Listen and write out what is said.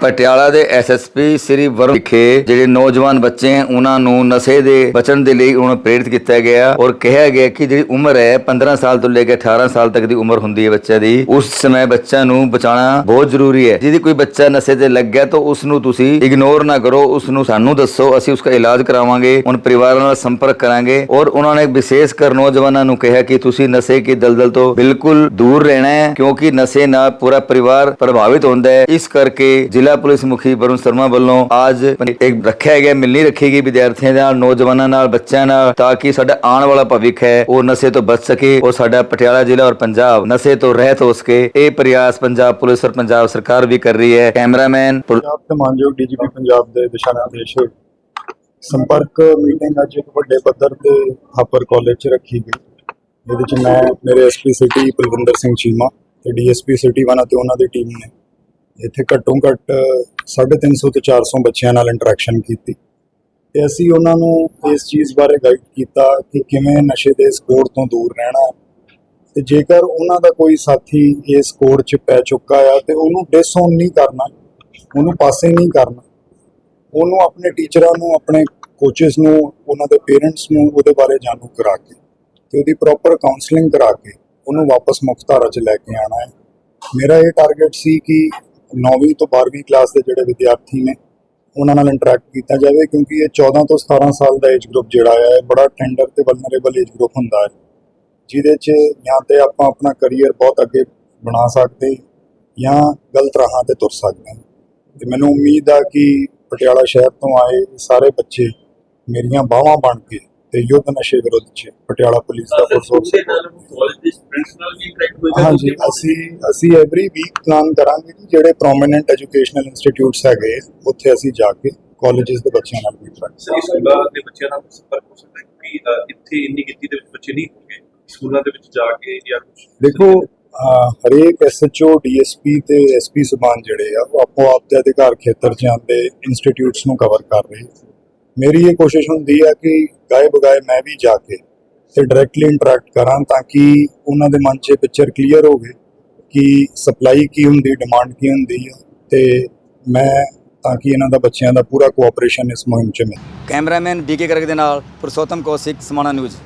ਪਟਿਆਲਾ ਦੇ ਐਸਐਸਪੀ ਸ੍ਰੀ ਵਰੁਣ ਵਿਖੇ ਜਿਹੜੇ ਨੌਜਵਾਨ ਬੱਚੇ ਹਨ ਉਹਨਾਂ ਨੂੰ ਨਸ਼ੇ ਦੇ ਬਚਣ ਦੇ ਲਈ ਉਹਨਾਂ ਪ੍ਰੇਰਿਤ ਕੀਤਾ ਗਿਆ ਔਰ ਕਿਹਾ ਗਿਆ ਕਿ ਜਿਹੜੀ ਉਮਰ ਹੈ 15 ਸਾਲ ਤੋਂ ਲੈ ਕੇ 18 ਸਾਲ ਤੱਕ ਦੀ ਉਮਰ ਹੁੰਦੀ ਹੈ ਬੱਚੇ ਦੀ, ਉਸ ਸਮੇਂ ਬੱਚਾ ਨੂੰ ਬਚਾਉਣਾ ਬਹੁਤ ਜ਼ਰੂਰੀ ਹੈ। ਜਿਹਦੀ ਕੋਈ ਬੱਚਾ ਨਸ਼ੇ ਤੇ ਲੱਗ ਗਿਆ ਤਾਂ ਉਸ ਨੂੰ ਤੁਸੀਂ ਇਗਨੋਰ ਨਾ ਕਰੋ, ਉਸ ਨੂੰ ਸਾਨੂੰ ਦੱਸੋ, ਅਸੀਂ ਉਸਦਾ ਇਲਾਜ ਕਰਾਵਾਂਗੇ, ਉਹਨਾਂ ਪਰਿਵਾਰਾਂ ਨਾਲ ਸੰਪਰਕ ਕਰਾਂਗੇ ਔਰ ਉਹਨਾਂ ਨੇ ਵਿਸ਼ੇਸ਼ ਕਰ ਨੌਜਵਾਨਾਂ ਨੂੰ ਕਿਹਾ ਕਿ ਤੁਸੀਂ ਨਸ਼ੇ ਕੀ ਦਲਦਲ ਤੋਂ ਬਿਲਕੁਲ ਦੂਰ ਰਹਿਣਾ ਹੈ ਕਿਉਂਕਿ ਨਸ਼ੇ ਨਾਲ ਪੂਰਾ ਪਰਿਵਾਰ ਪ੍ਰਭਾਵਿਤ ਹੁੰਦਾ ਹੈ। ਇਸ ਕਰਕੇ ਜ਼ਿਲ੍ਹਾ ਪੁਲਿਸ ਮੁਖੀ ਵਰੁਣ ਸ਼ਰਮਾ ਵੱਲੋਂ ਅੱਜ ਇੱਕ ਰੱਖਿਆ ਗਿਆ, ਮਿਲਣੀ ਰੱਖੀ ਗਈ ਵਿਦਿਆਰਥੀਆਂ ਨਾਲ, ਨੌਜਵਾਨਾਂ ਨਾਲ, ਬੱਚਿਆਂ ਨਾਲ, ਤਾਂ ਕਿ ਸਾਡਾ ਆਉਣ ਵਾਲਾ ਭਵਿੱਖ ਹੈ, ਉਹ ਨਸ਼ੇ ਤੋਂ ਬਚ ਸਕੇ ਔਰ ਸਾਡਾ ਪਟਿਆਲਾ ਜ਼ਿਲ੍ਹਾ ਔਰ ਪੰਜਾਬ ਨਸ਼ੇ ਤੋਂ ਰਹਿਤ ਹੋ ਸਕੇ, ਇਹ ਪ੍ਰਯਾਸ ਪੰਜਾਬ ਪੁਲਿਸ ਔਰ ਪੰਜਾਬ ਸਰਕਾਰ ਵੀ ਕਰ ਰਹੀ ਹੈ। ਕੈਮਰਾਮੈਨ ਪੰਜਾਬ ਤੇ ਮਾਨਯੋਗ ਡੀਜੀਪੀ ਪੰਜਾਬ ਦੇ ਦਿਸ਼ਾ ਨਿਰਦੇਸ਼ ਸੰਪਰਕ ਮੀਟਿੰਗ ਅੱਜ ਇੱਕ ਵੱਡੇ ਪੱਧਰ ਤੇ ਹਾਪਰ ਕਾਲਜ 'ਚ ਰੱਖੀ ਗਈ। ਇਹਦੇ 'ਚ ਮੈਂ, ਮੇਰੇ ਐਸਪੀ ਸਿਟੀ ਕੁਲਵਿੰਦਰ ਸਿੰਘ ਚੀਮਾ ਤੇ ਡੀਐਸਪੀ ਸਿਟੀ ਵਨ ਅਤੇ ਉਹਨਾਂ ਦੀ ਟੀਮ ਨੇ ਇੱਥੇ ਘੱਟੋ ਘੱਟ 350 ਤੋਂ 400 ਬੱਚਿਆਂ ਨਾਲ ਇੰਟਰੈਕਸ਼ਨ ਕੀਤੀ। ਤੇ ਅਸੀਂ ਉਹਨਾਂ ਨੂੰ ਇਸ ਚੀਜ਼ ਬਾਰੇ ਗਾਈਡ ਕੀਤਾ ਕਿ ਕਿਵੇਂ ਨਸ਼ੇ ਦੇ ਇਸ ਕੋੜ ਤੋਂ ਦੂਰ ਰਹਿਣਾ। ਹੈ ਤੇ ਜੇਕਰ ਉਹਨਾਂ ਦਾ ਕੋਈ ਸਾਥੀ ਇਸ ਕੋਡ 'ਚ ਪੈ ਚੁੱਕਾ ਆ ਤੇ ਉਹਨੂੰ ਡਿਸਓਨ ਨਹੀਂ ਕਰਨਾ, ਉਹਨੂੰ ਪਾਸੇ ਨਹੀਂ ਕਰਨਾ, ਉਹਨੂੰ ਆਪਣੇ ਟੀਚਰਾਂ ਨੂੰ, ਆਪਣੇ ਕੋਚਸ ਨੂੰ, ਉਹਨਾਂ ਦੇ ਪੇਰੈਂਟਸ ਨੂੰ ਉਹਦੇ ਬਾਰੇ ਜਾਣੂ ਕਰਾ ਕੇ ਤੇ ਉਹਦੀ ਪ੍ਰੋਪਰ ਕਾਉਂਸਲਿੰਗ ਕਰਾ ਕੇ ਉਹਨੂੰ ਵਾਪਸ ਮੁੱਖ ਧਾਰਾ 'ਚ ਲੈ ਕੇ ਆਣਾ ਹੈ। ਮੇਰਾ ਇਹ ਟਾਰਗੇਟ ਸੀ ਕਿ 9ਵੀਂ ਤੋਂ 12ਵੀਂ ਕਲਾਸ ਦੇ ਜਿਹੜੇ ਵਿਦਿਆਰਥੀ ਨੇ, ਉਹਨਾਂ ਨਾਲ ਇੰਟਰੈਕਟ ਕੀਤਾ ਜਾਵੇ, ਕਿਉਂਕਿ ਇਹ 14 ਤੋਂ 17 ਸਾਲ ਦਾ ਏਜ ਗਰੁੱਪ ਜਿਹੜਾ ਹੈ ਇਹ ਬੜਾ ਟੈਂਡਰ ਤੇ ਵਲਨਰੇਬਲ ਏਜ ਗਰੁੱਪ ਹੁੰਦਾ ਹੈ। ਜਿਹਦੇ 'ਚ ਜਾਂ ਤੇ ਆਪਾਂ ਆਪਣਾ ਕੈਰੀਅਰ ਬਹੁਤ ਅੱਗੇ ਬਣਾ ਸਕਦੇ ਜਾਂ ਗਲਤ ਰਾਹਾਂ ਤੇ ਤੁਰ ਸਕਦੇ ਹਾਂ। ਤੇ ਮੈਨੂੰ ਉਮੀਦ ਆ ਕਿ ਪਟਿਆਲਾ ਸ਼ਹਿਰ ਤੋਂ ਆਏ ਸਾਰੇ ਬੱਚੇ ਮੇਰੀਆਂ ਬਾਹਾਂ ਬਣ ਕੇ ਤੇ ਯੁੱਧ ਨਸ਼ੇ ਵਿਰੁੱਧ 'ਚ ਪਟਿਆਲਾ ਪੁਲਿਸ ਦਾ ਫੋਰਸ ਦੇ ਨਾਲ ਕਾਲਜ ਦੇ ਸਟੂਡੈਂਟਸ ਨਾਲ ਵੀ ਇੰਟਰੈਕਟ ਹੋਏਗਾ ਹਾਂਜੀ ਅਸੀਂ ਅਸੀਂ ਐਵਰੀ ਵੀਕ ਪਲਾਨ ਕਰਾਂਗੇ ਕਿ ਜਿਹੜੇ ਪ੍ਰੋਮਿਨੈਂਟ ਐਜੂਕੇਸ਼ਨਲ ਇੰਸਟੀਚਿਊਟਸ ਹੈਗੇ ਉੱਥੇ ਅਸੀਂ ਜਾ ਕੇ ਕਾਲਜਸ ਦੇ ਬੱਚਿਆਂ ਨਾਲ ਵੀ interact ਸਹੀ ਸਕੂਲਾਂ ਦੇ ਬੱਚਿਆਂ ਨਾਲ ਸੰਪਰਕ ਹੋ ਸਕਦਾ ਹੈ ਕਿ ਇੱਥੇ ਇੰਨੀ ਗਿਣਤੀ ਦੇ ਵਿੱਚ ਬੱਚੇ ਨਹੀਂ ਹੋਣਗੇ ਸਕੂਲਾਂ ਦੇ ਵਿੱਚ ਜਾ ਕੇ ਜਾਂ ਕੁਝ ਦੇਖੋ ਹਰੇਕ ਐਸਐਚਓ ਡੀਐਸਪੀ ਤੇ ਐਸਪੀ ਸੁਬਾਨ ਜਿਹੜੇ ਆ ਉਹ ਆਪੋ ਆਪ ਦੇ ਅਧਿਕਾਰ ਖੇਤਰ 'ਚ ਆਉਂਦੇ ਇੰਸਟੀਚਿਊਟਸ ਨੂੰ ਕਵਰ ਕਰ ਰਹੇ। ਮੇਰੀ ਇਹ ਕੋਸ਼ਿਸ਼ ਹੁੰਦੀ ਆ ਕਿ ਗਾਏ ਬਗਾਏ ਮੈਂ ਵੀ ਜਾ ਕੇ ਤੇ ਡਾਇਰੈਕਟਲੀ ਇੰਟਰੈਕਟ ਕਰਾਂ ਤਾਂ ਕਿ ਉਹਨਾਂ ਦੇ ਮਨ 'ਚ ਪਿਕਚਰ ਕਲੀਅਰ ਹੋਵੇ ਕਿ ਸਪਲਾਈ ਕੀ ਹੁੰਦੀ ਡਿਮਾਂਡ ਕੀ ਹੁੰਦੀ ਹੈ ਤੇ ਮੈਂ ਤਾਂ ਕਿ ਇਹਨਾਂ ਦਾ ਬੱਚਿਆਂ ਦਾ ਪੂਰਾ ਕੋਆਪਰੇਸ਼ਨ ਇਸ ਮੁਹਿੰਮ 'ਚ ਮਿਲੇ। ਕੈਮਰਾਮੈਨ ਬੀਕੇ ਕਰਕ ਦੇ ਨਾਲ ਪੁਰਸ਼ੋਤਮ ਕੌਸ਼ਿਕ ਸਮਾਣਾ ਨਿਊਜ਼।